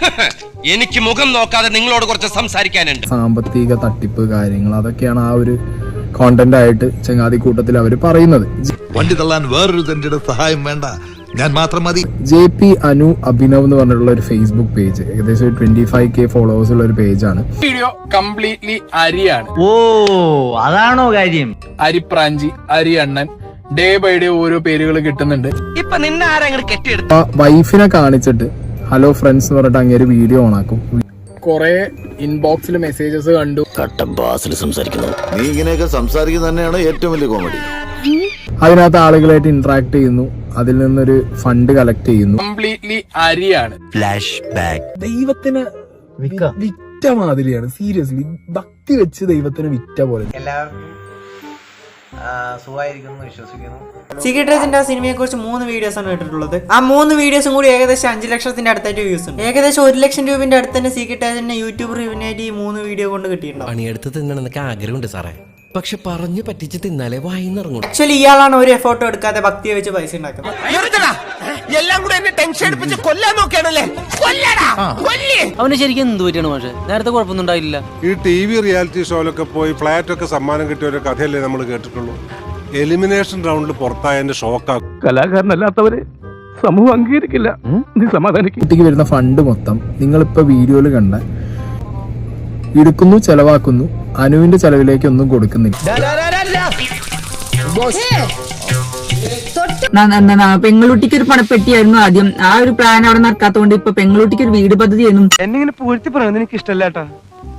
എനിക്ക് മുഖം നോക്കാതെ നിങ്ങളോട് കുറച്ച് സംസാരിക്കാനുണ്ട്. സാമ്പത്തിക തട്ടിപ്പ് കാര്യങ്ങൾ അതൊക്കെയാണ് ആ ഒരു കോണ്ടന്റ് ആയിട്ട് ചങ്ങാതി കൂട്ടത്തിൽ അവർ പറയുന്നത്. വണ്ടി തള്ളാൻ വേറൊരു തന്റെ സഹായം വേണ്ട. ഞാൻ മാത്രം മതി. ജെ പി അനു അഭിനവ് എന്ന് പറഞ്ഞിട്ടുള്ള ഒരു ഫേസ്ബുക്ക് പേജ് ഏകദേശം ട്വന്റി ഫൈവ് കെ ഫോളോവേഴ്സ് ഉള്ള ഒരു പേജാണ് വീഡിയോ കംപ്ലീറ്റ്ലി അരിയാണ്. ഓ അതാണോ കാര്യം? അരിപ്രാഞ്ചി അരി അണ്ണൻ ഡേ ബൈ ഡേ ഓരോ പേരുകൾ കിട്ടുന്നുണ്ട്. ഇപ്പൊ നിന്നെ ആരെങ്കിലും കെട്ടിയെടുത്തു വൈഫിനെ കാണിച്ചിട്ട് ഹലോ ഫ്രണ്ട്സ് എന്ന് പറഞ്ഞിട്ട് ഒരു വീഡിയോ ഓണാക്കും കൊറേ ഇൻബോക്സിൽ മെസ്സേജസ് കണ്ടു. നീ ഇങ്ങനെയൊക്കെ സംസാരിക്കുന്നത് തന്നെയാണ് ഏറ്റവും വലിയ കോമഡി അതിനകത്ത് ആളുകളായിട്ട് ഇന്ററാക്ട് ചെയ്യുന്നു. അതിൽ നിന്നൊരു ഫണ്ട് കളക്ട് ചെയ്യുന്നു. കംപ്ലീറ്റ്ലി അരിയാണ്. ഫ്ലാഷ് ബാക്ക് ദൈവത്തിന് വിറ്റ മാതിരിയാണ്. സീരിയസ്ലി ഭക്തി വെച്ച് ദൈവത്തിന് വിറ്റ പോലെ. എല്ലാവർക്കും സുഖമായിരിക്കുന്നു വിശ്വസിക്കുന്നു. സീക്രട്ട് ഏജന്റ് ആ സിനിമയെ കുറിച്ച് മൂന്ന് വീഡിയോസ് ആണ് ഇട്ടിട്ടുള്ളത് ആ മൂന്ന് വീഡിയോസും കൂടി ഏകദേശം അഞ്ച് ലക്ഷത്തിന്റെ അടുത്തായിട്ട് വ്യൂസ് ഉണ്ട്. ഏകദേശം ഒരു ലക്ഷം രൂപന്റെ അടുത്ത് തന്നെ സീക്രട്ട് ഏജന്റിനെ യൂട്യൂബ് റിവ്യൂനായിട്ട് ഈ മൂന്ന് വീഡിയോ കൊണ്ട് കിട്ടിയിട്ടുണ്ട് പണിയെടുത്ത് തിന്നണമെന്നൊക്കെ ആഗ്രഹമുണ്ട് സാറേ. പക്ഷെ പറഞ്ഞു പറ്റിച്ച് തിന്നാലേ വായിന്നിറങ്ങും. ആക്ച്വലി ഇയാളാണ് ഒരു എഫോർട്ടും എടുക്കാതെ ഭക്തിയെ വെച്ച് പൈസ ഉണ്ടാക്കുന്നത്. എല്ലാം കൂടെ എന്നെ ടെൻഷൻ എടുപ്പിച്ച് കൊല്ലാൻ നോക്കിയാണല്ലേ? കൊല്ലടാ കൊല്ലി. അവന് ശരിക്കും എന്ത് പറ്റിയാണ് പക്ഷേ നേരത്തെ കുഴപ്പമൊന്നും ഉണ്ടായില്ല ഈ ടി വി റിയാലിറ്റി ഷോയിലൊക്കെ പോയി ഫ്ലാറ്റ് ഒക്കെ സമ്മാനം കിട്ടിയ ഒരു കഥയല്ലേ നമ്മൾ കേട്ടിട്ടുള്ളൂ. എലിമിനേഷൻ റൗണ്ടിൽ പുറത്തായതിന്റെ ഷോക്കാ കലാകാരനല്ലാത്തവര് സമൂഹം അംഗീകരിക്കില്ല. നീ സമാധാനിക്കും. കുട്ടിക്ക് വരുന്ന ഫണ്ട് മൊത്തം നിങ്ങളിപ്പോ വീഡിയോയിൽ കണ്ട എടുക്കുന്നു ചെലവാക്കുന്നു അനുവിന്റെ ചെലവിലേക്ക് ഒന്നും കൊടുക്കുന്നില്ല പെങ്ങളുട്ടിക്ക് ഒരു പണപ്പെട്ടിയായിരുന്നു ആദ്യം. ആ ഒരു പ്ലാൻ അവിടെ നടക്കാത്തതുകൊണ്ട് ഇപ്പൊ പെങ്ങളുട്ടിക്ക് ഒരു വീട് പദ്ധതി ആയിരുന്നു. എന്നിങ്ങനെ പൂഴ്ത്തി പറയുന്നത് എനിക്ക് ഇഷ്ടമല്ലേട്ടാ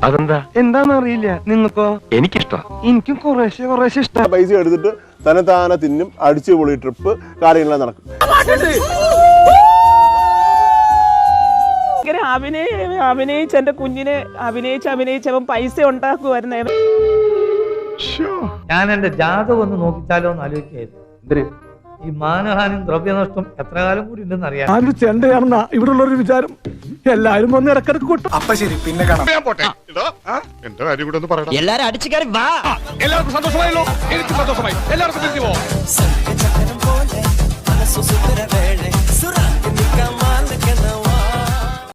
അതെന്താ? എന്താന്ന് അറിയില്ല നിങ്ങൾക്കോ എനിക്കിഷ്ടം. എനിക്കും കുറേശ്ശെ കുറേശ്ശെ ഇഷ്ടം. പൈസ എടുത്തിട്ട് തന്നെ താനെ തിന്നും അടിച്ചു പൊളി ട്രിപ്പ് കാര്യങ്ങളെല്ലാം നടക്കും. ഇങ്ങനെ അഭിനയ അഭിനയിച്ച് എന്റെ കുഞ്ഞിനെ അഭിനയിച്ച് അഭിനയിച്ചവൻ പൈസ ഉണ്ടാക്കുമായിരുന്നു ഞാൻ എന്റെ ജാതകം ഒന്ന് നോക്കിച്ചാലോ എന്ന് ആലോചിക്കായിരുന്നു ഈ മാനഹാനും ദ്രവ്യനഷ്ടം എത്ര കാലം കൂടി ഉണ്ടെന്ന് അറിയാം ആരും ചെണ്ടയാണെന്ന ഇവിടെ ഉള്ളൊരു വിചാരം. എല്ലാരും വന്ന് ഇടക്കിടക്ക് കൊട്ടും. എന്റെ കാര്യം കൂടെ ഒന്ന് പറയണം. എല്ലാരും അടിച്ചു കയറി വാ. എല്ലാവർക്കും സന്തോഷമായല്ലോ. എനിക്ക് സന്തോഷമായി. എല്ലാവർക്കും തിരിച്ചു പോവാം